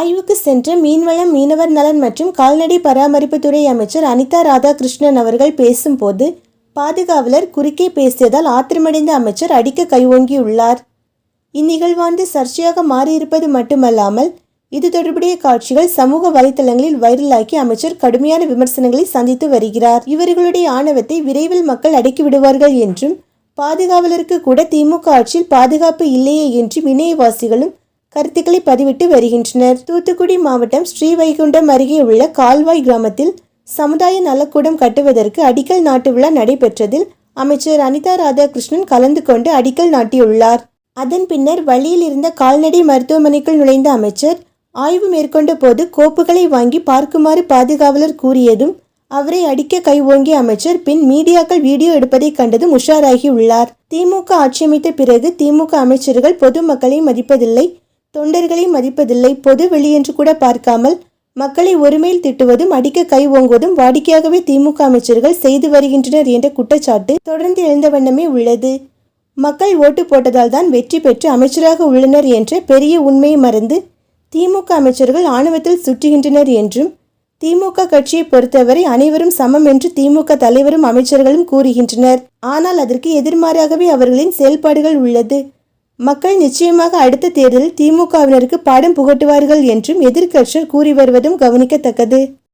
ஆய்வுக்கு சென்ற மீன்வளம் மீனவர் நலன் மற்றும் கால்நடை பராமரிப்புத்துறை அமைச்சர் அனிதா ராதாகிருஷ்ணன் அவர்கள் பேசும்போது பாதுகாவலர் குறுக்கே பேசியதால் ஆத்திரமடைந்த அமைச்சர் அடிக்க கைவோங்கியுள்ளார். இந்நிகழ்வாண்டு சர்ச்சையாக மாறியிருப்பது மட்டுமல்லாமல் இது தொடர்புடைய காட்சிகள் சமூக வலைதளங்களில் வைரலாக்கி அமைச்சர் கடுமையான விமர்சனங்களை சந்தித்து வருகிறார். இவர்களுடைய ஆணவத்தை விரைவில் மக்கள் அடக்கி விடுவார்கள் என்றும் பாதுகாவலருக்கு கூட திமுக ஆட்சியில் பாதுகாப்பு இல்லையே என்றும் இணையவாசிகளும் கருத்துக்களை பதிவிட்டு வருகின்றனர். தூத்துக்குடி மாவட்டம் ஸ்ரீவைகுண்டம் அருகே உள்ள கால்வாய் கிராமத்தில் சமுதாய நலக்கூடம் கட்டுவதற்கு அடிக்கல் நாட்டு விழா நடைபெற்றதில் அமைச்சர் அனிதா ராதாகிருஷ்ணன் கலந்து கொண்டு அடிக்கல் நாட்டியுள்ளார். அதன் பின்னர் வழியில் இருந்த கால்நடை மருத்துவமனைக்குள் நுழைந்த அமைச்சர் ஆய்வு மேற்கொண்ட போது கோப்புகளை வாங்கி பார்க்குமாறு பாதுகாவலர் கூறியதும் அவரை அடிக்க கை ஓங்கிய அமைச்சர் பின் மீடியாக்கள் வீடியோ எடுப்பதை கண்டதும் உஷாராகி உள்ளார். திமுக ஆட்சியமைத்த பிறகு திமுக அமைச்சர்கள் பொதுமக்களை மதிப்பதில்லை தொண்டர்களை மதிப்பதில்லை. பொது வெளியென்று கூட பார்க்காமல் மக்களை ஒருமையில் திட்டுவதும் அடிக்க கை ஓங்குவதும் வாடிக்கையாகவே திமுக அமைச்சர்கள் செய்து வருகின்றனர் என்ற குற்றச்சாட்டு தொடர்ந்து எழுந்த வண்ணமே உள்ளது. மக்கள் ஓட்டு போட்டதால் தான் வெற்றி பெற்று அமைச்சராக உள்ளனர் என்ற பெரிய உண்மையை மறந்து திமுக அமைச்சர்கள் ஆணவத்தில் சுற்றுகின்றனர் என்றும் திமுக கட்சியை பொறுத்தவரை அனைவரும் சமம் என்று திமுக தலைவரும் அமைச்சர்களும் கூறுகின்றனர். ஆனால் அதற்கு எதிர்மாறாகவே அவர்களின் செயல்பாடுகள் உள்ளது. மக்கள் நிச்சயமாக அடுத்த தேர்தலில் திமுகவினருக்கு பாடம் புகட்டுவார்கள் என்றும் எதிர்க்கட்சியர் கூறி வருவதும் கவனிக்கத்தக்கது.